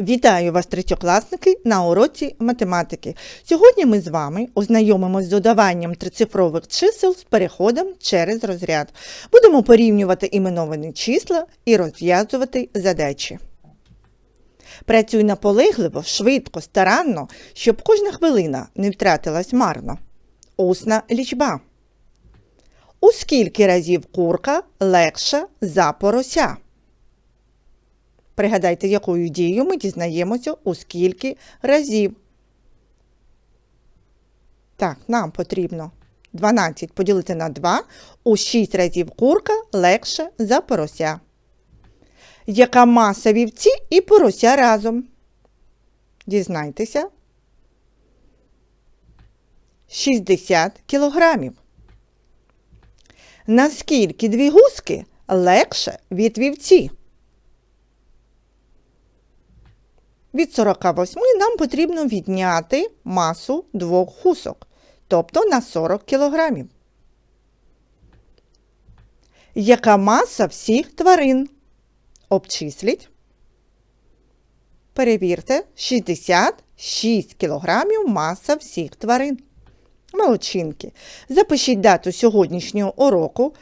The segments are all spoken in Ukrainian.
Вітаю вас, третьокласники, на уроці математики. Сьогодні ми з вами ознайомимось з додаванням трицифрових чисел з переходом через розряд. Будемо порівнювати іменовані числа і розв'язувати задачі. Працюй наполегливо, швидко, старанно, щоб кожна хвилина не втратилась марно. Усна лічба. У скільки разів курка легша за порося? Пригадайте, якою дією ми дізнаємося у скільки разів. Так, нам потрібно 12 поділити на 2. У 6 разів курка легше за порося. Яка маса вівці і порося разом? Дізнайтеся. 60 кілограмів. Наскільки дві гуски легше від вівці? Від 48 нам потрібно відняти масу двох гусок, тобто на 40 кілограмів. Яка маса всіх тварин? Обчисліть. Перевірте, 66 кілограмів маса всіх тварин. Молодчинки. Запишіть дату сьогоднішнього уроку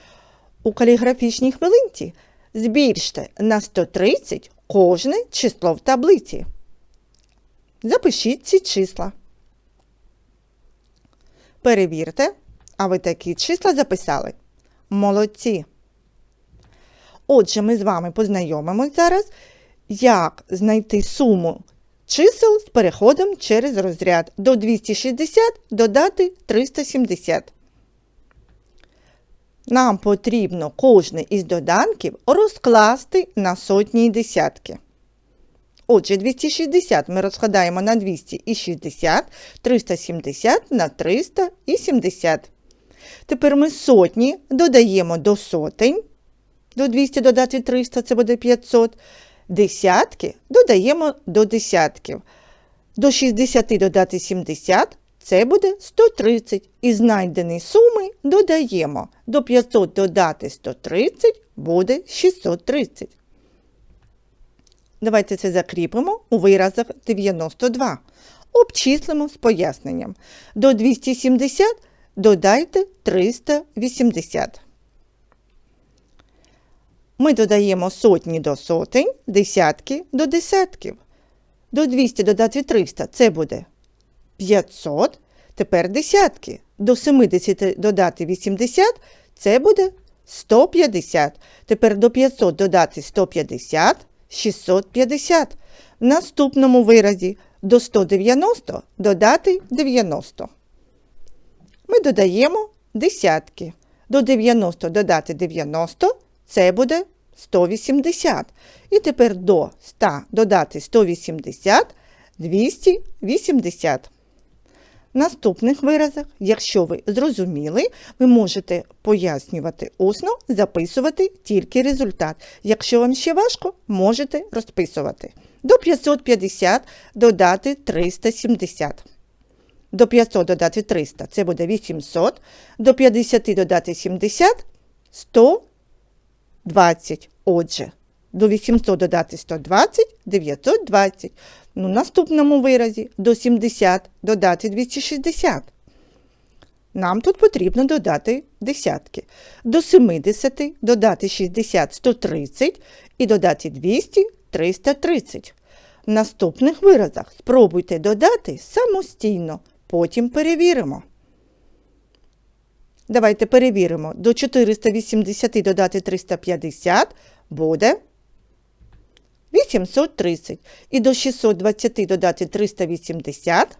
у каліграфічній хвилинці. Збільште на 130 кожне число в таблиці. Запишіть ці числа. Перевірте, а ви такі числа записали. Молодці. Отже, ми з вами познайомимось зараз, як знайти суму чисел з переходом через розряд до 260 додати 370. Нам потрібно кожне із доданків розкласти на сотні і десятки. Отже, 260 ми розкладаємо на 260, 370 на 370. Тепер ми сотні додаємо до сотень. До 200 додати 300 це буде 500. Десятки додаємо до десятків. До 60 додати 70 це буде 130. І знайдені суми додаємо. До 500 додати 130 буде 630. Давайте це закріпимо у виразах 92. Обчислимо з поясненням. До 270 додайте 380. Ми додаємо сотні до сотень, десятки до десятків. До 200 додати 300 це буде 500. Тепер десятки. До 70 додати 80 це буде 150. Тепер до 500 додати 150 650. В наступному виразі до 190 додати 90. Ми додаємо десятки. До 90 додати 90 це буде 180. І тепер до 100 додати 180 280. Наступних виразах, якщо ви зрозуміли, ви можете пояснювати усно, записувати тільки результат. Якщо вам ще важко, можете розписувати. До 550 додати 370. До 500 додати 300 це буде 800. До 50 додати 70 120. Отже, до 800 додати 120 920. Ну, наступному виразі до 70 додати 260. Нам тут потрібно додати десятки. До 70 додати 60 130 і додати 200 330. В наступних виразах спробуйте додати самостійно, потім перевіримо. Давайте перевіримо. До 480 додати 350 буде 830. І до 620 додати 380.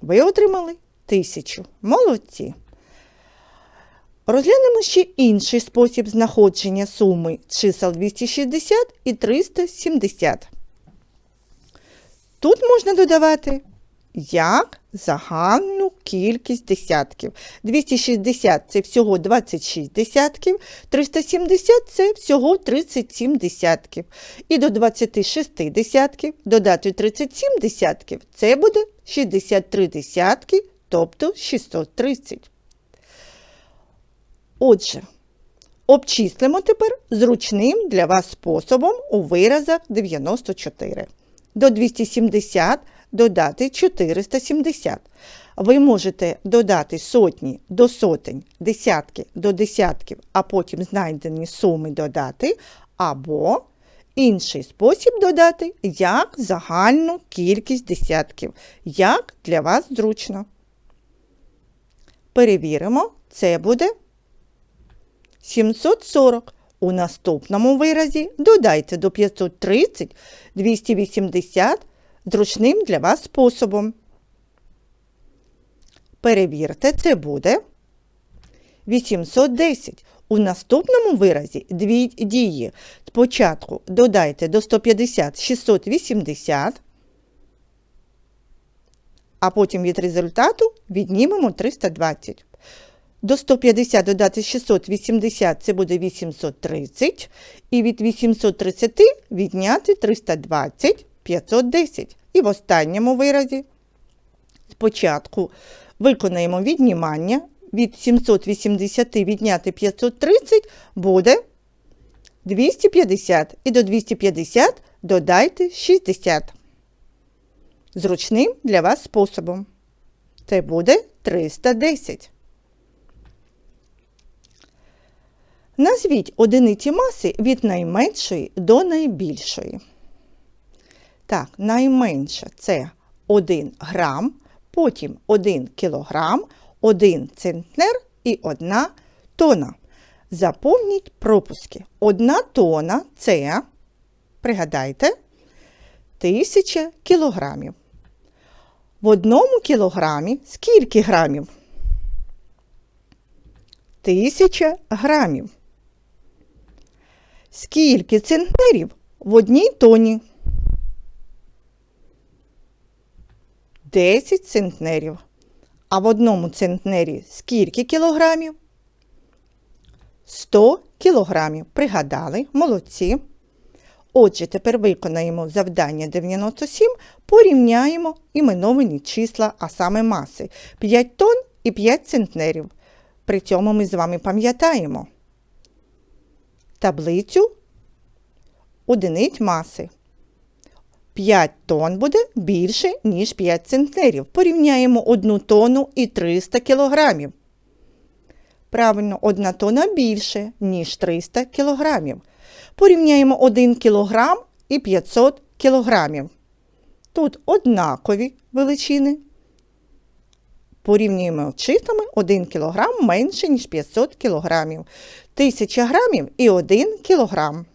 Ви отримали 1000. Молодці. Розглянемо ще інший спосіб знаходження суми чисел 260 і 370. Тут можна додавати як загальну кількість десятків. 260 це всього 26 десятків, 370 це всього 37 десятків. І до 26 десятків додати 37 десятків це буде 63 десятки, тобто 630. Отже, обчислимо тепер зручним для вас способом у виразах 94. До 270 додати 470. Ви можете додати сотні до сотень, десятки до десятків, а потім знайдені суми додати, або інший спосіб додати як загальну кількість десятків, як для вас зручно. Перевіримо, це буде 740. У наступному виразі додайте до 530 280 зручним для вас способом. Перевірте, це буде 810. У наступному виразі дві дії. Спочатку додайте до 150 680, а потім від результату віднімемо 320. До 150 додати 680 це буде 830. І від 830 відняти 320 510. І в останньому виразі спочатку виконаємо віднімання. Від 780 відняти 530 буде 250. І до 250 додайте 60. Зручним для вас способом. Це буде 310. Назвіть одиниці маси від найменшої до найбільшої. Так, найменше це 1 грам, потім 1 кілограм, 1 центнер і 1 тона. Заповніть пропуски. Одна тона це, пригадайте, 1000 кілограмів. В одному кілограмі скільки грамів? Тисяча грамів. Скільки центнерів в одній тоні? 10 центнерів. А в одному центнері скільки кілограмів? 100 кілограмів. Пригадали, молодці. Отже, тепер виконаємо завдання 97, порівняємо іменовані числа, а саме маси 5 тонн і 5 центнерів. При цьому ми з вами пам'ятаємо таблицю одиниць маси. 5 тонн буде більше, ніж 5 центнерів. Порівняємо 1 тонну і 300 кілограмів. Правильно, 1 тонна більше, ніж 300 кілограмів. Порівняємо 1 кілограм і 500 кілограмів. Тут однакові величини. Порівнюємо числами 1 кілограм менше, ніж 500 кілограмів. 1000 грамів і 1 кілограм.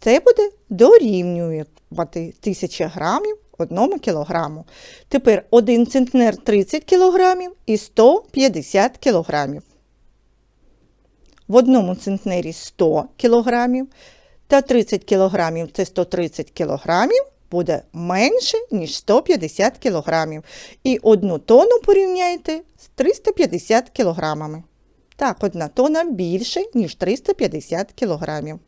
Це буде дорівнювати 1000 грамів 1 кілограму. Тепер 1 центнер 30 кілограмів і 150 кілограмів. В одному центнері 100 кілограмів та 30 кілограмів це 130 кілограмів буде менше, ніж 150 кілограмів. І одну тонну порівняйте з 350 кілограмами. Так, одна тонна більше, ніж 350 кілограмів.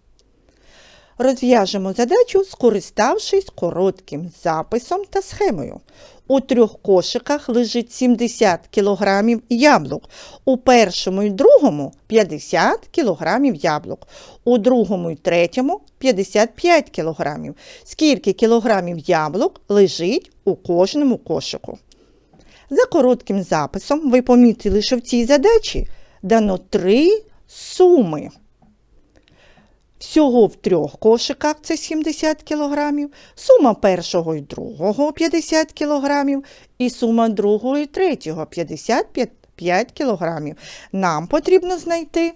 Розв'яжемо задачу, скориставшись коротким записом та схемою. У трьох кошиках лежить 70 кг яблук. У першому і другому 50 кг яблук. У другому і третьому 55 кг. Скільки кілограмів яблук лежить у кожному кошику? За коротким записом ви помітили, що в цій задачі дано три суми. Всього в трьох кошиках це 70 кг, сума першого і другого 50 кг, і сума другого і третього 55 кг. Нам потрібно знайти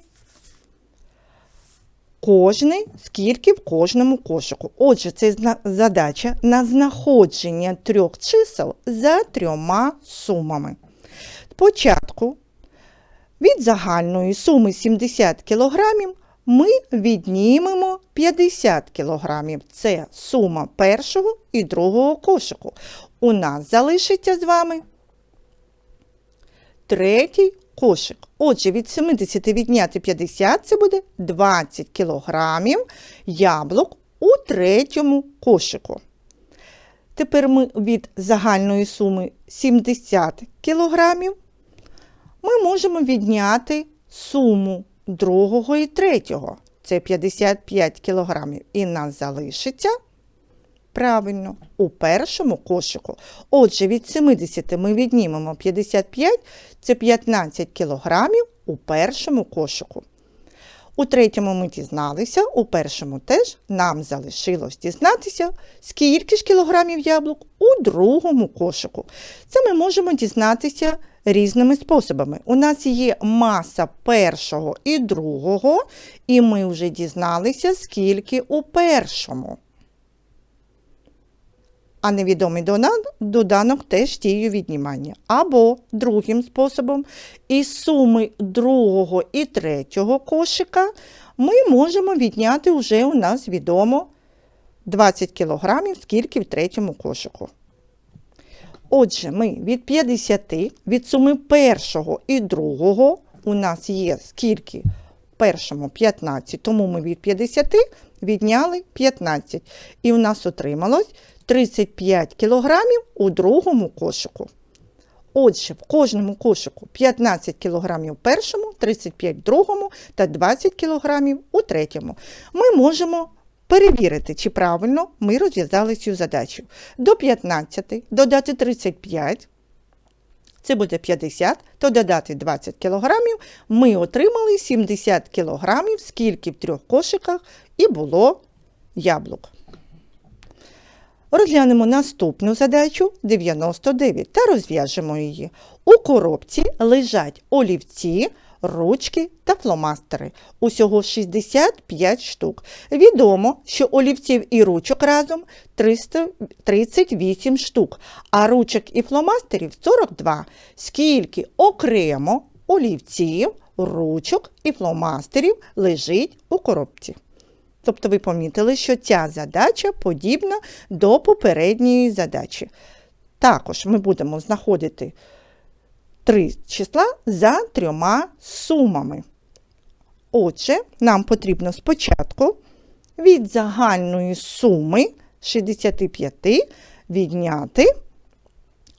кожний, скільки в кожному кошику. Отже, це задача на знаходження трьох чисел за трьома сумами. Спочатку від загальної суми 70 кг ми віднімемо 50 кг. Це сума першого і другого кошику. У нас залишиться з вами третій кошик. Отже, від 70 відняти 50 це буде 20 кг яблук у третьому кошику. Тепер ми від загальної суми 70 кг ми можемо відняти суму другого і третього. це 55 кілограмів. І нас залишиться правильно у першому кошику. Отже, від 70 ми віднімемо 55, це 15 кілограмів у першому кошику. У третьому ми дізналися, у першому теж нам залишилось дізнатися, скільки ж кілограмів яблук у другому кошику. Це ми можемо дізнатися різними способами. У нас є маса першого і другого, і ми вже дізналися, скільки у першому. А невідомий доданок теж діє віднімання. Або другим способом, із суми другого і третього кошика ми можемо відняти вже у нас відомо 20 кілограмів, скільки в третьому кошику. Отже, ми від 50, від суми першого і другого у нас є скільки? Першому 15, тому ми від 50 відняли 15. І у нас отрималось 35 кілограмів у другому кошику. Отже, в кожному кошику 15 кілограмів в першому, 35 в другому та 20 кілограмів у третьому. Ми можемо перевірити, чи правильно ми розв'язали цю задачу. До 15 додати 35, це буде 50, то додати 20 кілограмів, ми отримали 70 кілограмів, скільки в трьох кошиках і було яблук. Розглянемо наступну задачу 99 та розв'яжемо її. У коробці лежать олівці, ручки та фломастери. Усього 65 штук. Відомо, що олівців і ручок разом 338 штук, а ручок і фломастерів 42. Скільки окремо олівців, ручок і фломастерів лежить у коробці? Тобто ви помітили, що ця задача подібна до попередньої задачі. Також ми будемо знаходити три числа за трьома сумами. Отже, нам потрібно спочатку від загальної суми 65 відняти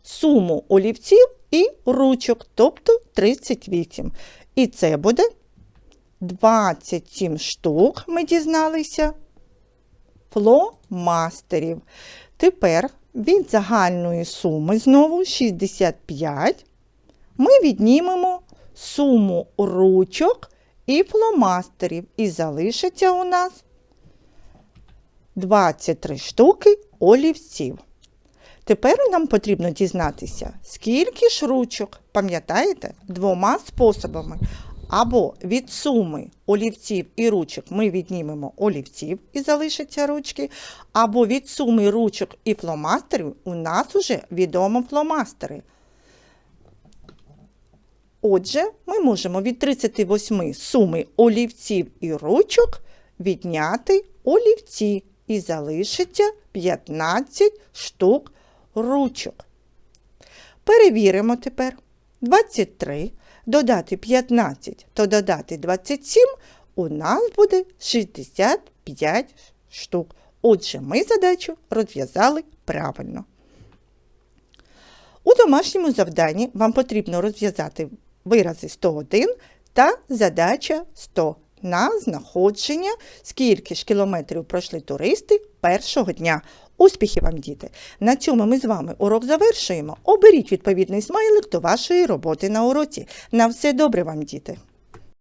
суму олівців і ручок, тобто 38. І це буде 27 штук ми дізналися фломастерів. Тепер від загальної суми знову 65 ми віднімемо суму ручок і фломастерів. І залишиться у нас 23 штуки олівців. Тепер нам потрібно дізнатися, скільки ж ручок, пам'ятаєте, двома способами. Або від суми олівців і ручок ми віднімемо олівців і залишаться ручки, або від суми ручок і фломастерів у нас уже відомо фломастери. Отже, ми можемо від 38 суми олівців і ручок відняти олівці і залишиться 15 штук ручок. Перевіримо тепер. 23 додати 15, то додати 27 у нас буде 65 штук. Отже, ми задачу розв'язали правильно. У домашньому завданні вам потрібно розв'язати вирази 101 та задача 100 на знаходження, скільки ж кілометрів пройшли туристи першого дня. Успіхів вам, діти! На цьому ми з вами урок завершуємо. Оберіть відповідний смайлик до вашої роботи на уроці. На все добре вам, діти!